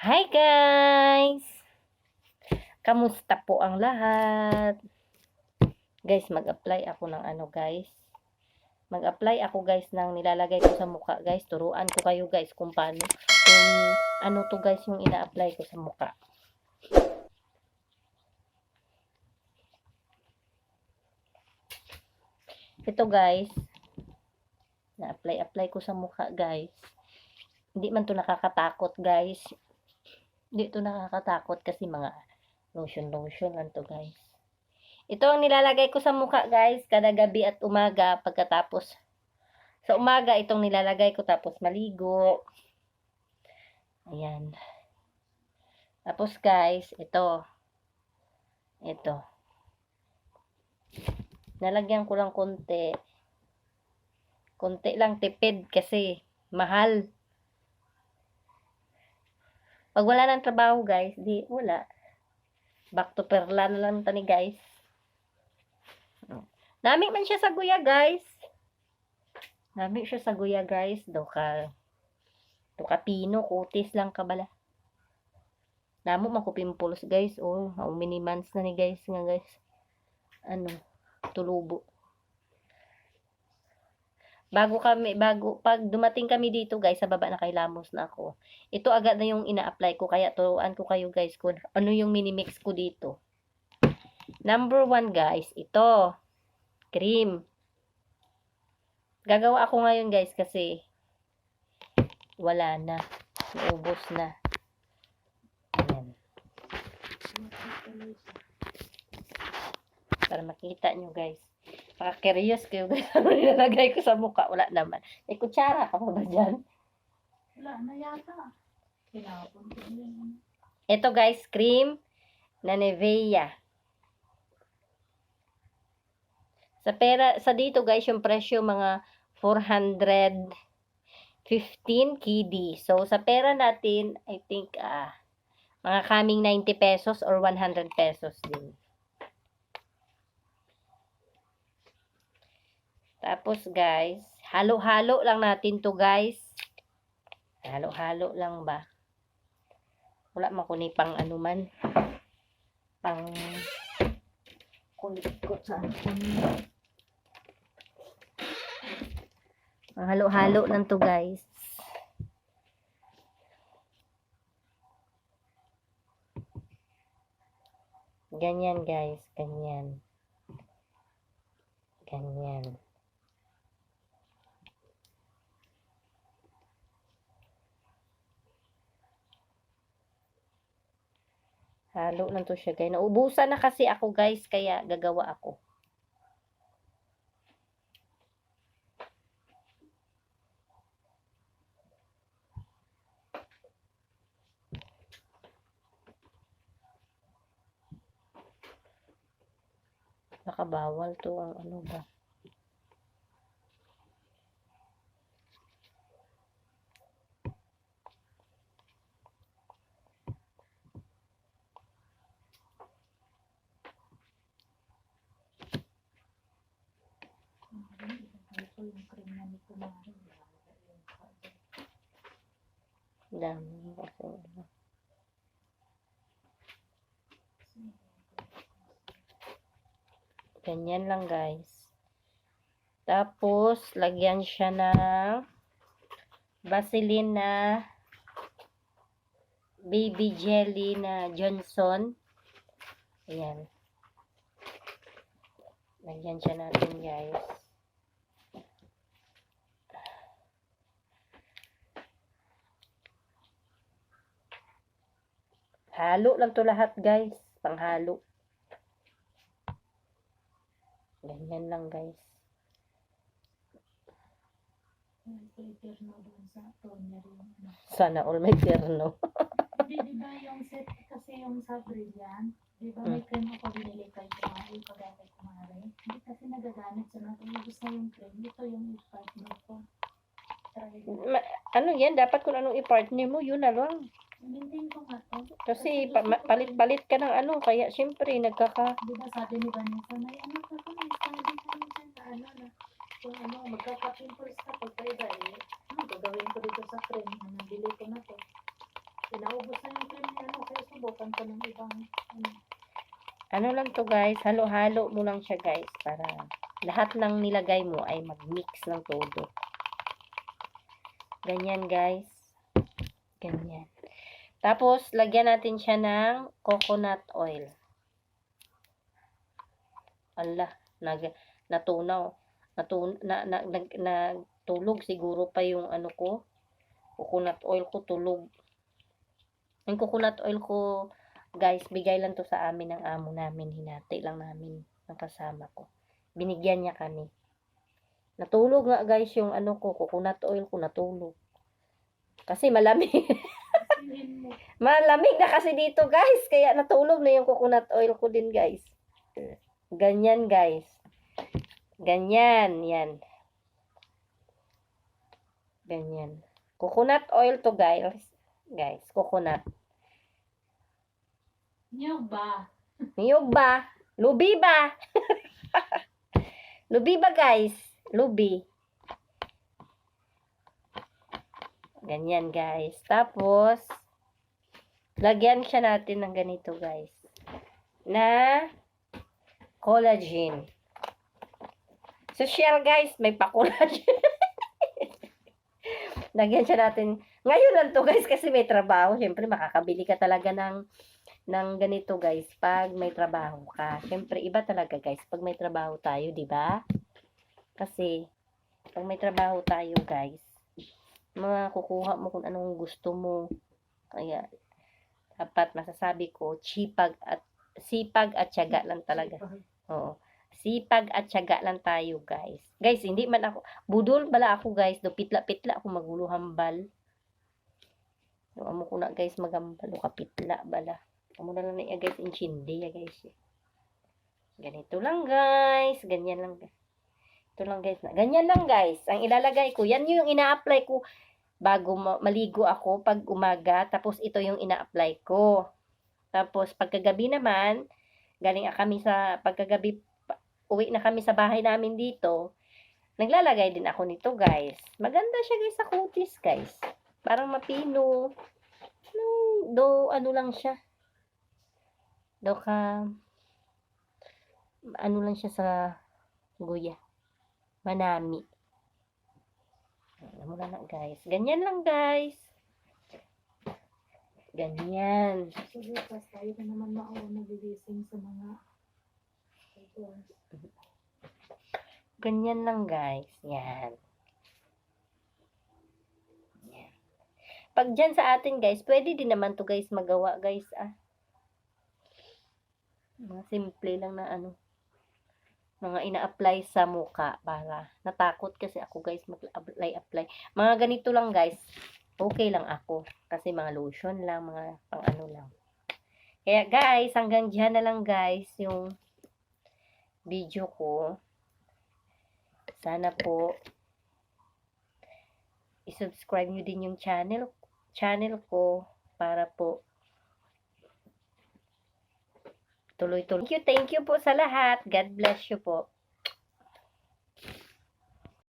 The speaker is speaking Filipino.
Hi guys! Kamusta po ang lahat? Guys, mag-apply ako ng ano guys. Mag-apply ako guys ng nilalagay ko sa mukha guys. Turuan ko kayo guys kung paano. Kung ano to guys yung ina-apply ko sa mukha. Ito guys. Na-apply-apply ko sa mukha guys. Hindi man to nakakatakot guys. Hindi to nakakatakot kasi mga lotion-lotion lang to guys. Ito ang nilalagay ko sa mukha guys, kada gabi at umaga pagkatapos sa umaga itong nilalagay ko tapos maligo. Ayan. Tapos guys, ito. Ito. Nalagyan ko lang konti. Konti lang tipid kasi mahal. Pag wala ng trabaho, guys, di wala. Back to perla na lang tani, guys. Nami man siya sa guya, guys. Nami siya sa guya, guys. Do ka do pino, kutis lang ka bala. Namo pimples, guys. Oh, how many months na ni, guys, nga, guys. Ano, tulubo. Bago kami, bago, pag dumating kami dito, guys, sa baba na kay Lamos na ako. Ito agad na yung ina-apply ko, kaya turuan ko kayo, guys, kung ano yung minimix ko dito. Number one, guys, ito. Cream. Gagawa ako ngayon, guys, kasi wala na. Naubos na. Ayan. Para makita nyo, guys. Maka-curious kayo, guys. Ano nilalagay ko sa mukha? Wala naman. May kutsara ka pa ba dyan? Wala na yata. Kinapon ko yun. Ito, guys, cream na Nivea. Sa pera, sa dito, guys, yung presyo mga 415 KD. So, sa pera natin, I think, ah, mga coming 90 pesos or 100 pesos din. Tapos, guys, halo-halo lang natin to guys. Halo-halo lang ba? Wala man ni pang ano man. Pang kulit ko sa. Pang halo-halo lang to guys. Ganyan guys, ganyan. Ganyan. Halo lang to siya guys. Naubusan na kasi ako guys, kaya gagawa ako. Nakabawal to ang ano ba. Dami kasi. ano. Ganyan lang guys. Tapos, lagyan siya ng Vaseline na baby jelly na Johnson. Ayan. Lagyan siya natin guys. Halo lang to lahat guys. Panghalo. Ganyan lang guys. Sana all may terno. Hindi, di ba yung set kasi yung sa Brilliant, di ba may cream ako binili kay Kumari, pagay kay Kumari. Hindi kasi nagagamit sa natin. Ubus na yung cream. Ito yung partner ko. Try ko. Ma- ano yan? Dapat kung anong i-partner mo, yun na lang. Hindi ko nga to. Kasi pa- ma- palit-palit ka ng ano. Kaya syempre, nagkaka... Di ba sabi ni Vanessa, may ano may study ka mo dyan na ano na kung ano, magkaka-pimples ka pag kaya eh, ano gagawin ko dito sa cream na nabili ko na to. naubos na yung cream niya, ano, kaya subukan ko ng ibang, ano, Ano lang to guys, halo-halo mo lang siya guys para lahat ng nilagay mo ay mag-mix ng todo. Ganyan guys. Ganyan. Tapos, lagyan natin siya ng coconut oil. Allah, nag, natunaw. Natun, na, na, nag, natulog siguro pa yung ano ko. Coconut oil ko tulog. Yung coconut oil ko, guys, bigay lang to sa amin ng amo namin. Hinati lang namin ng kasama ko. Binigyan niya kami. Natulog nga guys yung ano ko, coconut oil ko natulog. Kasi malamig. malamig na kasi dito guys. Kaya natulog na yung coconut oil ko din guys. Ganyan guys. Ganyan. Yan. Ganyan. Coconut oil to guys. Guys, coconut. Niyog ba? Niyog ba? Lubi ba? Lubi ba guys? Lubi. Ganyan guys. Tapos, lagyan siya natin ng ganito guys. Na collagen. Social guys, may pa-collagen. lagyan siya natin. Ngayon lang to guys kasi may trabaho. Siyempre makakabili ka talaga ng ng ganito guys pag may trabaho ka. Siyempre iba talaga guys pag may trabaho tayo, 'di ba? Kasi pag may trabaho tayo guys, mga kukuha mo kung anong gusto mo. Kaya dapat masasabi ko, sipag at sipag at tiyaga lang talaga. Oo. Sipag at tiyaga lang tayo, guys. Guys, hindi man ako, budol bala ako, guys. Do pitla-pitla ako magulo hambal. Do amo ko na, guys, magambal. O kapitla bala. Amo na lang na guys, inchindi, ya, guys. Ganito lang, guys. Ganyan lang, guys. Ito lang, guys. Ganyan lang, guys. Ang ilalagay ko, yan yung ina-apply ko bago ma- maligo ako pag umaga. Tapos, ito yung ina-apply ko. Tapos, pagkagabi naman, galing kami sa pagkagabi, pa- uwi na kami sa bahay namin dito, naglalagay din ako nito, guys. Maganda siya, guys, sa kutis, guys. Parang mapino. No, do, ano lang siya. Do ka, ano lang siya sa guya. Manami. Alam mo na guys. Ganyan lang, guys. Ganyan. So, bukas tayo na naman maawa nagigising sa mga. Ganyan lang, guys. Yan. Yan. Pag dyan sa atin, guys, pwede din naman to guys, magawa, guys, ah. Simple lang na ano. Mga ina-apply sa muka para natakot kasi ako, guys, mag-apply, apply. Mga ganito lang, guys. Okay lang ako. Kasi mga lotion lang, mga pang ano lang. Kaya, guys, hanggang dyan na lang, guys, yung video ko. Sana po i-subscribe nyo din yung channel channel ko para po tuloy-tuloy. Thank you, thank you po sa lahat. God bless you po.